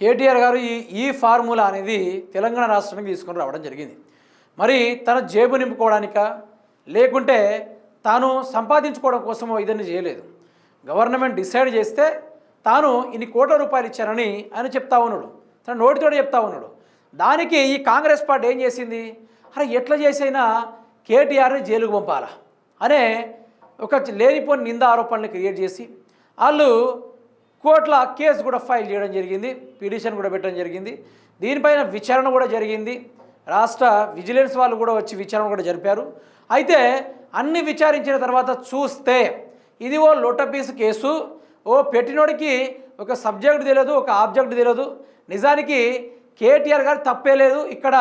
కేటీఆర్ గారు ఈ ఈ ఫార్ములా అనేది తెలంగాణ రాష్ట్రానికి తీసుకొని రావడం జరిగింది. మరి తన జేబు నింపుకోవడానిక? లేకుంటే తాను సంపాదించుకోవడం కోసమో ఇదని చేయలేదు. గవర్నమెంట్ డిసైడ్ చేస్తే తాను ఇన్ని కోట్ల రూపాయలు ఇచ్చానని ఆయన చెప్తా ఉన్నాడు. తన నోటితోటి చెప్తా ఉన్నాడు. దానికి ఈ కాంగ్రెస్ పార్టీ ఏం చేసింది? అరే ఎట్లా చేసైనా కేటీఆర్ని జైలుకు పంపాలా? అనే ఒక లేనిపోని నింద ఆరోపణలు క్రియేట్ చేసి వాళ్ళు కోర్టులో కేసు కూడా ఫైల్ చేయడం జరిగింది పిటిషన్ కూడా పెట్టడం జరిగింది. దీనిపైన విచారణ కూడా జరిగింది. రాష్ట్ర విజిలెన్స్ వాళ్ళు కూడా వచ్చి విచారణ కూడా జరిపారు. అయితే అన్ని విచారించిన తర్వాత చూస్తే ఇది ఓ లోటపీస్ కేసు. ఓ పెట్టినోడికి ఒక సబ్జెక్ట్ తెలియదు ఒక ఆబ్జెక్ట్ తెలియదు. నిజానికి కేటీఆర్ గారు తప్పే లేదు. ఇక్కడ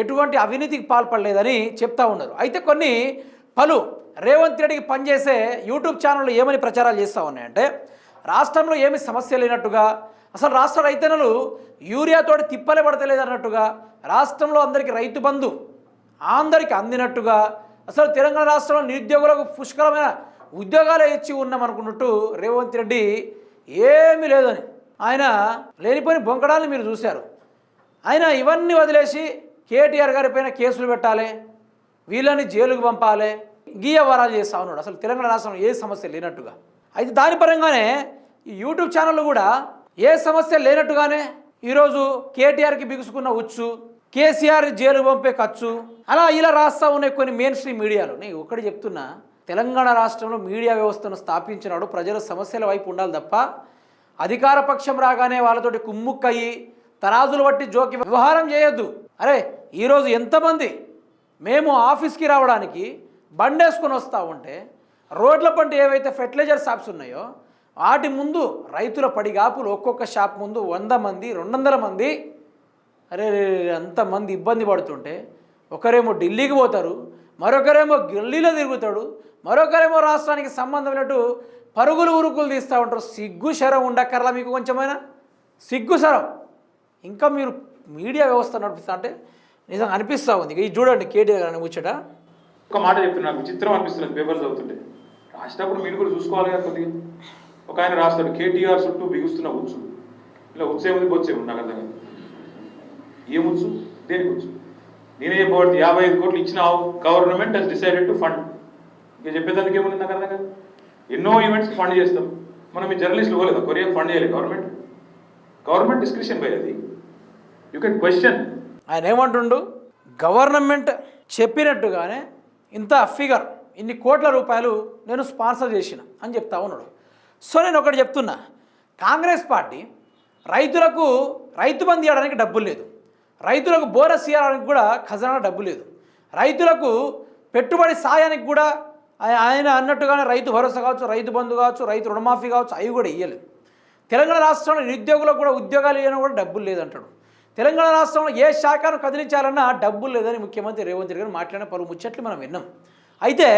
ఎటువంటి అవినీతికి పాల్పడలేదని చెప్తా ఉన్నారు. అయితే కొన్ని పలు రేవంత్ రెడ్డికి పనిచేసే యూట్యూబ్ ఛానళ్ళు ఏమని ప్రచారాలు చేస్తూ ఉన్నాయంటే రాష్ట్రంలో ఏమి సమస్య లేనట్టుగా అసలు రాష్ట్ర రైతన్నలు యూరియాతోటి తిప్పలే పడతలేదు అన్నట్టుగా రాష్ట్రంలో అందరికీ రైతు బంధు అందరికి అందినట్టుగా అసలు తెలంగాణ రాష్ట్రంలో నిరుద్యోగులకు పుష్కలమైన ఉద్యోగాలు ఇచ్చి ఉన్నామనుకున్నట్టు రేవంత్ రెడ్డి ఏమీ లేదని ఆయన లేనిపోయిన బొంకడాలను మీరు చూశారు. ఆయన ఇవన్నీ వదిలేసి కేటీఆర్ గారి పైన కేసులు పెట్టాలి వీళ్ళని జైలుకు పంపాలి గీయ వరాలు చేస్తా ఉన్నాడు. అసలు తెలంగాణ రాష్ట్రంలో ఏ సమస్య లేనట్టుగా. అయితే దాని పరంగానే ఈ యూట్యూబ్ ఛానళ్ళు కూడా ఏ సమస్య లేనట్టుగానే ఈరోజు కేటీఆర్కి బిగుసుకున్న ఉచ్చు కేసీఆర్ జైలు పంపే ఖర్చు అలా ఇలా రాస్తా ఉన్నాయి కొన్ని మెయిన్ స్ట్రీమ్ మీడియాలు. నేను ఒకటి చెప్తున్నా తెలంగాణ రాష్ట్రంలో మీడియా వ్యవస్థను స్థాపించినాడు ప్రజల సమస్యల వైపు ఉండాలి తప్ప అధికార పక్షం రాగానే వాళ్ళతోటి కుమ్ముక్కయ్యి తరాజులు బట్టి జోకి వ్యవహారం చేయొద్దు. అరే ఈరోజు ఎంతమంది మేము ఆఫీస్కి రావడానికి బండేసుకొని వస్తూ ఉంటే రోడ్ల పంట ఏవైతే ఫెర్టిలైజర్ షాప్స్ ఉన్నాయో వాటి ముందు రైతుల పడిగాపులు ఒక్కొక్క షాప్ ముందు వంద మంది రెండు వందల మంది అరే అంతమంది ఇబ్బంది పడుతుంటే ఒకరేమో ఢిల్లీకి పోతారు మరొకరేమో ఢిల్లీలో తిరుగుతాడు మరొకరేమో రాష్ట్రానికి సంబంధం పరుగులు ఉరుకులు తీస్తూ ఉంటారు. సిగ్గు శరం ఉండక్కర్లా మీకు కొంచెమైనా? సిగ్గు శరం. ఇంకా మీరు మీడియా వ్యవస్థ నడిపిస్తా అంటే నిజంగా అనిపిస్తూ ఉంది. ఇది చూడండి కేటీఆర్ గారిని ముచ్చట ఒక మాట చెప్తున్నా నాకు విచిత్రం అనిపిస్తుంది పేపర్ చదువుతుంటే. రాసేటప్పుడు మీరు కూడా చూసుకోవాలి కదా కొద్దిగా. ఒక ఆయన రాస్తాడు కేటీఆర్ చుట్టూ బిగుస్తున్న ఉచ్చు. ఇలా ఉత్సేముంది బొచ్చేముంది నాకు అర్థం కాదు ఏం ఉచ్చు? దేనికి ఉచ్చు? నేనే చెప్పబడితే యాభై ఐదు కోట్లు ఇచ్చినావు government has decided to fund ఇంకా చెప్పేదానికి ఏముంది నాకు అర్థం కాదు. ఎన్నో ఈవెంట్స్కి ఫండ్ చేస్తాం. మనం మీ జర్నలిస్టులు పోలేదా? కొరియా ఫండ్ చేయాలి గవర్నమెంట్. గవర్నమెంట్ డిస్క్రిప్షన్ బై అది. యూ కెన్ క్వశ్చన్ ఆయన ఏమంటుండు? గవర్నమెంట్ చెప్పినట్టుగానే ఇంత ఫిగర్ ఇన్ని కోట్ల రూపాయలు నేను స్పాన్సర్ చేసిన అని చెప్తా ఉన్నాడు. సో నేను ఒకటి చెప్తున్నా కాంగ్రెస్ పార్టీ రైతులకు రైతు బంద్ ఇవ్వడానికి డబ్బులు లేదు. రైతులకు బోనస్ ఇవ్వడానికి కూడా ఖజానా డబ్బు లేదు. రైతులకు పెట్టుబడి సాయానికి కూడా ఆయన అన్నట్టుగానే రైతు భరోసా కావచ్చు రైతు బంధు కావచ్చు రైతు రుణమాఫీ కావచ్చు అవి కూడా ఇవ్వలేదు తెలంగాణ రాష్ట్రంలో నిరుద్యోగులకు కూడా ఉద్యోగాలు ఇవ్వడం కూడా డబ్బులు లేదంటాడు. తెలంగాణ రాష్ట్రంలో ఏ శాఖను కదిలించాలన్నా డబ్బులు లేదని ముఖ్యమంత్రి రేవంత్ రెడ్డి గారు మాట్లాడిన పలు ముచ్చట్లు మనం విన్నాం. అయితే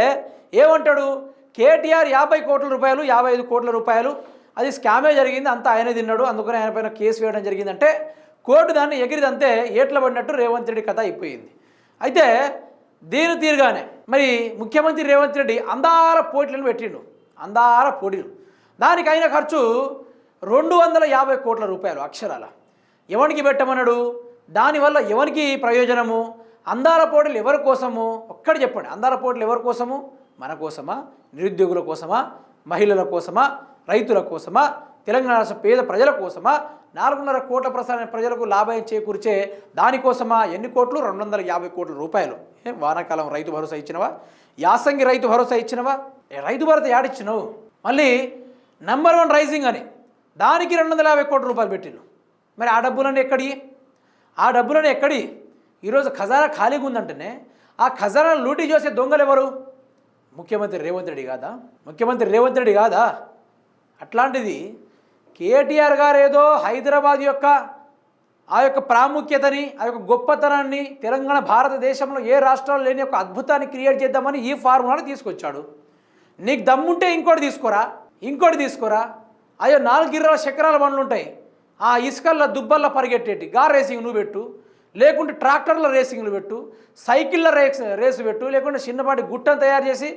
ఏమంటాడు? కేటీఆర్ యాభై కోట్ల రూపాయలు యాభై ఐదు కోట్ల రూపాయలు. అది స్కామే జరిగింది అంతా ఆయనే తిన్నాడు. అందుకని ఆయన పైన కేసు వేయడం జరిగిందంటే కోర్టు దాన్ని ఎగిరిదంతే ఏట్ల పడినట్టు రేవంత్ రెడ్డి కథ అయిపోయింది. అయితే దీని తీరుగానే మరి ముఖ్యమంత్రి రేవంత్ రెడ్డి అందార పోటీలను పెట్టిండు. అందార పోటీలు. దానికి అయిన ఖర్చు రెండు వందల యాభై కోట్ల రూపాయలు అక్షరాల. ఎవరికి పెట్టమన్నాడు? దానివల్ల ఎవరికి ప్రయోజనము? అందాల పోటీలు ఎవరి కోసము? ఒక్కటి చెప్పండి. అందాల పోటీలు ఎవరి కోసము? మన కోసమా? నిరుద్యోగుల కోసమా? మహిళల కోసమా? రైతుల కోసమా? తెలంగాణ రాష్ట్ర పేద ప్రజల కోసమా? నాలుగున్నర కోట్ల ప్రసార ప్రజలకు లాభం చేకూర్చే దానికోసమా ఎన్ని కోట్లు? రెండు వందల యాభై కోట్ల రూపాయలు. వానాకాలం రైతు భరోసా ఇచ్చినవా? యాసంగి రైతు భరోసా ఇచ్చినవా? రైతు భరోసా యాడిచ్చినావు మళ్ళీ నెంబర్ వన్ రైజింగ్ అని. దానికి రెండు వందల యాభై కోట్ల రూపాయలు పెట్టిండు. మరి ఆ డబ్బులన్నీ ఎక్కడి ఆ డబ్బులను ఎక్కడి ఈరోజు ఖజానా ఖాళీగా ఉందంటేనే ఆ ఖజానా లూటీ చేసే దొంగలు ఎవరు? ముఖ్యమంత్రి రేవంత్ రెడ్డి కాదా? ముఖ్యమంత్రి రేవంత్ రెడ్డి కాదా? అట్లాంటిది కేటీఆర్ గారు ఏదో హైదరాబాద్ యొక్క ఆ యొక్క ప్రాముఖ్యతని ఆ యొక్క గొప్పతనాన్ని తెలంగాణ భారతదేశంలో ఏ రాష్ట్రాల్లో లేని ఒక అద్భుతాన్ని క్రియేట్ చేద్దామని ఈ ఫార్ములాని తీసుకొచ్చాడు. నీకు దమ్ముంటే ఇంకోటి తీసుకోరా? ఇంకోటి తీసుకోరా? అయ్యో నాలుగు గిర్రాల చక్రాల బండ్లు ఉంటాయి ఆ ఇసుకల్లో దుబ్బల్లో పరిగెట్టేటి గార్ రేసింగ్ నువ్వు పెట్టు. లేకుంటే ట్రాక్టర్ల రేసింగ్లు పెట్టు సైకిళ్ళ రేస్ రేసు పెట్టు లేకుంటే చిన్నపాటి గుట్టను తయారు చేసి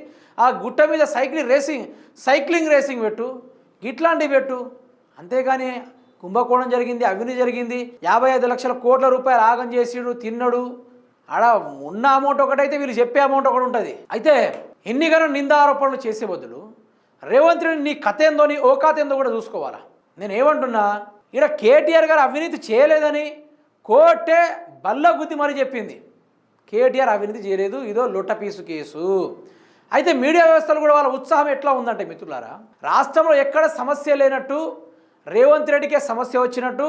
ఆ గుట్ట మీద సైకిల్ రేసింగ్ సైక్లింగ్ రేసింగ్ పెట్టు ఇట్లాంటివి పెట్టు. అంతేగాని కుంభకోణం జరిగింది అవినీతి జరిగింది యాభై ఐదు లక్షల కోట్ల రూపాయలు ఆగం చేసిడు తిన్నాడు. ఆడ ఉన్న అమౌంట్ ఒకటైతే వీళ్ళు చెప్పే అమౌంట్ ఒకటి ఉంటుంది. అయితే ఎన్నికైనా నిందారోపణలు చేసే బదులు రేవంత్ రెడ్డి నీ కథ ఏందో నీ ఓ కథ ఏందో కూడా చూసుకోవాలా? నేను ఏమంటున్నా ఇక్కడ కేటీఆర్ గారు అవినీతి చేయలేదని కోర్టే బల్ల మరి మరీ చెప్పింది. కేటీఆర్ అవినీతి చేయలేదు ఇదో లొట్టపీసు కేసు. అయితే మీడియా వ్యవస్థలు కూడా వాళ్ళ ఉత్సాహం ఎట్లా ఉందంటే మిత్రులారా రాష్ట్రంలో ఎక్కడ సమస్య లేనట్టు రేవంత్ రెడ్డికే సమస్య వచ్చినట్టు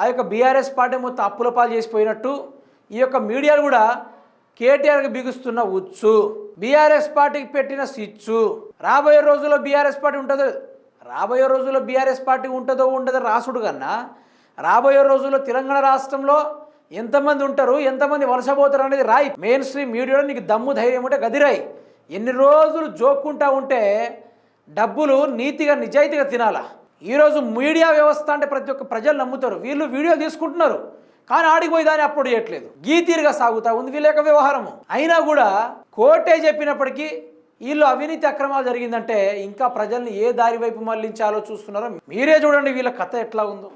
ఆ యొక్క బీఆర్ఎస్ పార్టీ మొత్తం అప్పుల పాలు చేసిపోయినట్టు ఈ యొక్క మీడియాలు కూడా కేటీఆర్కి బిగుస్తున్న ఉచ్చు. బీఆర్ఎస్ పార్టీకి పెట్టిన స్విచ్చు రాబోయే రోజుల్లో బీఆర్ఎస్ పార్టీ ఉంటుందో రాబోయే రోజుల్లో బీఆర్ఎస్ పార్టీ ఉంటుందో ఉండదో రాసుడు కన్నా రాబోయే రోజుల్లో తెలంగాణ రాష్ట్రంలో ఎంతమంది ఉంటారు ఎంతమంది వలసపోతారు అనేది రాయి. మెయిన్ స్ట్రీమ్ మీడియాలో నీకు దమ్ము ధైర్యం ఉంటే గదిరాయి ఎన్ని రోజులు జోక్కుంటా ఉంటే డబ్బులు నీతిగా నిజాయితీగా తినాలా? ఈరోజు మీడియా వ్యవస్థ అంటే ప్రతి ఒక్క ప్రజలు నమ్ముతారు. వీళ్ళు వీడియో తీసుకుంటున్నారు. కానీ ఆడిపోయి దాన్ని అప్పుడు చేయట్లేదు. గీతీరుగా సాగుతా ఉంది వీళ్ళ యొక్క వ్యవహారము. అయినా కూడా కోర్టే చెప్పినప్పటికీ వీళ్ళు అవినీతి అక్రమాలు జరిగిందంటే ఇంకా ప్రజల్ని ఏ దారి వైపు మళ్ళించాలో చూస్తున్నారో మీరే చూడండి వీళ్ళ కథ ఎట్లా ఉందో.